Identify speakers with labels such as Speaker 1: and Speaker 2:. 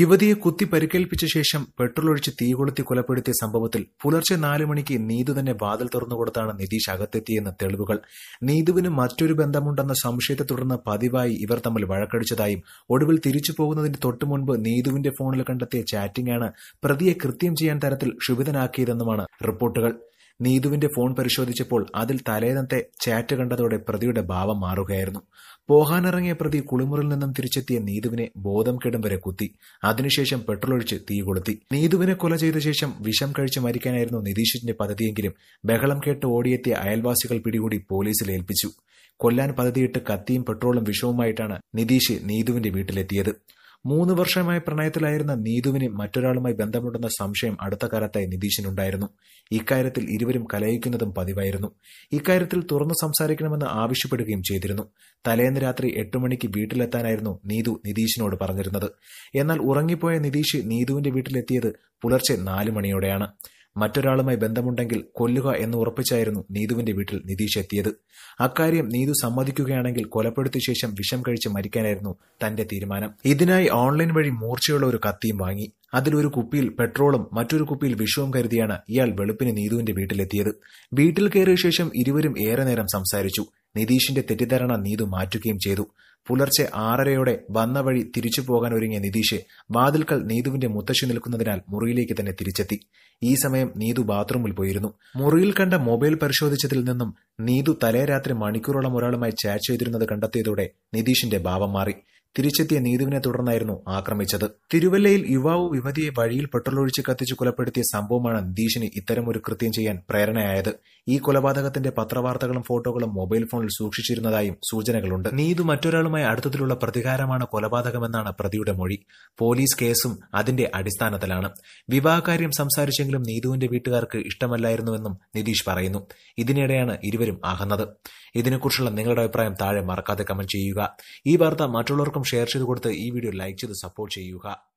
Speaker 1: യുവതിയെ കുത്തി പരിക്കേൽപ്പിച്ച ശേഷം പെട്രോൾ ഒഴിച്ച് തീ കൊളുത്തി കൊലപ്പെടുത്തിയ സംഭവത്തിൽ പുലർച്ചെ നാല് മണിക്ക് നീതു തന്നെ വാതിൽ തുറന്നുകൊടുത്താണ് നിതീഷ് അകത്തെത്തിയെന്ന് തെളിവുകൾ. നീതുവിന് മറ്റൊരു ബന്ധമുണ്ടെന്ന സംശയത്തെ തുടർന്ന് പതിവായി ഇവർ തമ്മിൽ വഴക്കടിച്ചതായും ഒടുവിൽ തിരിച്ചു പോകുന്നതിന് തൊട്ടു മുൻപ് നീതുവിന്റെ ഫോണിൽ കണ്ടെത്തിയ ചാറ്റിംഗാണ് പ്രതിയെ കൃത്യം ചെയ്യാൻ തരത്തിൽ ക്ഷുഭിതനാക്കിയതെന്നുമാണ് റിപ്പോർട്ടുകൾ. നീതുവിന്റെ ഫോൺ പരിശോധിച്ചപ്പോൾ അതിൽ തലേന്നത്തെ ചാറ്റ് കണ്ടതോടെ പ്രതിയുടെ ഭാവം മാറുകയായിരുന്നു. പോകാനിറങ്ങിയ പ്രതി കുളിമുറിൽ നിന്നും തിരിച്ചെത്തിയ നീതുവിനെ ബോധം കെടും വരെ കുത്തി. അതിനുശേഷം പെട്രോൾ ഒഴിച്ച് തീ കൊളുത്തി. നീതുവിനെ കൊല ചെയ്ത ശേഷം വിഷം കഴിച്ച് മരിക്കാനായിരുന്നു നിതീഷിന്റെ പദ്ധതിയെങ്കിലും ബഹളം കേട്ട് ഓടിയെത്തിയ അയൽവാസികൾ പിടികൂടി പോലീസിൽ ഏൽപ്പിച്ചു. കൊല്ലാൻ പദ്ധതിയിട്ട് കത്തിയും പെട്രോളും വിഷവുമായിട്ടാണ് നിതീഷ് നീതുവിന്റെ വീട്ടിലെത്തിയത്. മൂന്ന് വർഷമായി പ്രണയത്തിലായിരുന്ന നീതുവിന് മറ്റൊരാളുമായി ബന്ധമുണ്ടെന്ന സംശയം അടുത്ത കാലത്തായി നിതീഷിനുണ്ടായിരുന്നു. ഇക്കാര്യത്തിൽ ഇരുവരും കലയിക്കുന്നതും പതിവായിരുന്നു. ഇക്കാര്യത്തിൽ തുറന്നു സംസാരിക്കണമെന്ന് ആവശ്യപ്പെടുകയും ചെയ്തിരുന്നു. തലേന്ന് രാത്രി എട്ട് മണിക്ക് വീട്ടിലെത്താനായിരുന്നു നീതു നിതീഷിനോട് പറഞ്ഞിരുന്നത്. എന്നാൽ ഉറങ്ങിപ്പോയ നിതീഷ് നീതുവിന്റെ വീട്ടിലെത്തിയത് പുലർച്ചെ നാലു മണിയോടെയാണ്. മറ്റൊരാളുമായി ബന്ധമുണ്ടെങ്കിൽ കൊല്ലുക എന്ന് ഉറപ്പിച്ചായിരുന്നു നീതുവിന്റെ വീട്ടിൽ നിതീഷ് എത്തിയത്. അക്കാര്യം നീതു സമ്മതിക്കുകയാണെങ്കിൽ കൊലപ്പെടുത്തിയ ശേഷം വിഷം കഴിച്ച് മരിക്കാനായിരുന്നു തന്റെ തീരുമാനം. ഇതിനായി ഓൺലൈൻ വഴി മൂർച്ചയുള്ള ഒരു കത്തിയും വാങ്ങി. അതിലൊരു കുപ്പിയിൽ പെട്രോളും മറ്റൊരു കുപ്പിയിൽ വിഷവും കരുതിയാണ് ഇയാൾ വെളുപ്പിന് നീതുവിന്റെ വീട്ടിലെത്തിയത്. വീട്ടിൽ കയറിയ ശേഷം ഇരുവരും ഏറെ നേരം സംസാരിച്ചു. നിതീഷിന്റെ തെറ്റിദ്ധാരണ നീതു മാറ്റുകയും ചെയ്തു. പുലർച്ചെ ആറരയോടെ വന്ന വഴി തിരിച്ചു പോകാൻ ഒരുങ്ങിയ നിതീഷ് വാതിൽക്കൽ നീതുവിന്റെ മുത്തശ്ശി നിൽക്കുന്നതിനാൽ മുറിയിലേക്ക് തന്നെ തിരിച്ചെത്തി. ഈ സമയം നീതു ബാത്റൂമിൽ പോയിരുന്നു. മുറിയിൽ കണ്ട മൊബൈൽ പരിശോധിച്ചതിൽ നിന്നും നീതു തലേ രാത്രി മണിക്കൂറോളം ഒരാളുമായി ചാറ്റ് ചെയ്തിരുന്നത് കണ്ടെത്തിയതോടെ നിതീഷിന്റെ ഭാവം മാറി. തിരിച്ചെത്തിയ നീതുവിനെ തുടർന്നായിരുന്നു ആക്രമിച്ചത്. തിരുവല്ലയിൽ യുവാവ് യുവതിയെ വഴിയിൽ പെട്രോളൊഴിച്ച് കത്തിച്ച് കൊലപ്പെടുത്തിയ സംഭവമാണ് നിതീഷിന് ഇത്തരമൊരു കൃത്യം ചെയ്യാൻ പ്രേരണയായത്. ഈ കൊലപാതകത്തിന്റെ പത്രവാർത്തകളും ഫോട്ടോകളും മൊബൈൽ ഫോണിൽ സൂക്ഷിച്ചിരുന്നതായും സൂചനകളുണ്ട്. നീതു മറ്റൊരാളുമായി അടുത്തത്തിലുള്ള പ്രതികാരമാണ് കൊലപാതകമെന്നാണ് പ്രതിയുടെ മൊഴി. പോലീസ് കേസും അതിന്റെ അടിസ്ഥാനത്തിലാണ്. വിവാഹകാര്യം സംസാരിച്ചെങ്കിലും നീതുവിന്റെ വീട്ടുകാർക്ക് ഇഷ്ടമല്ലായിരുന്നുവെന്നും നിതീഷ് പറയുന്നു. ഇതിനിടെയാണ് ഇരുവരും ആകുന്നത്. ഇതിനെക്കുറിച്ചുള്ള നിങ്ങളുടെ അഭിപ്രായം താഴെ മറക്കാതെ കമന്റ് ചെയ്യുക. ഈ വാർത്ത മറ്റുള്ളവർക്കും ഷെയർ ചെയ്ത് കൊടുത്ത് ഈ വീഡിയോ ലൈക്ക് ചെയ്ത് സപ്പോർട്ട് ചെയ്യുക.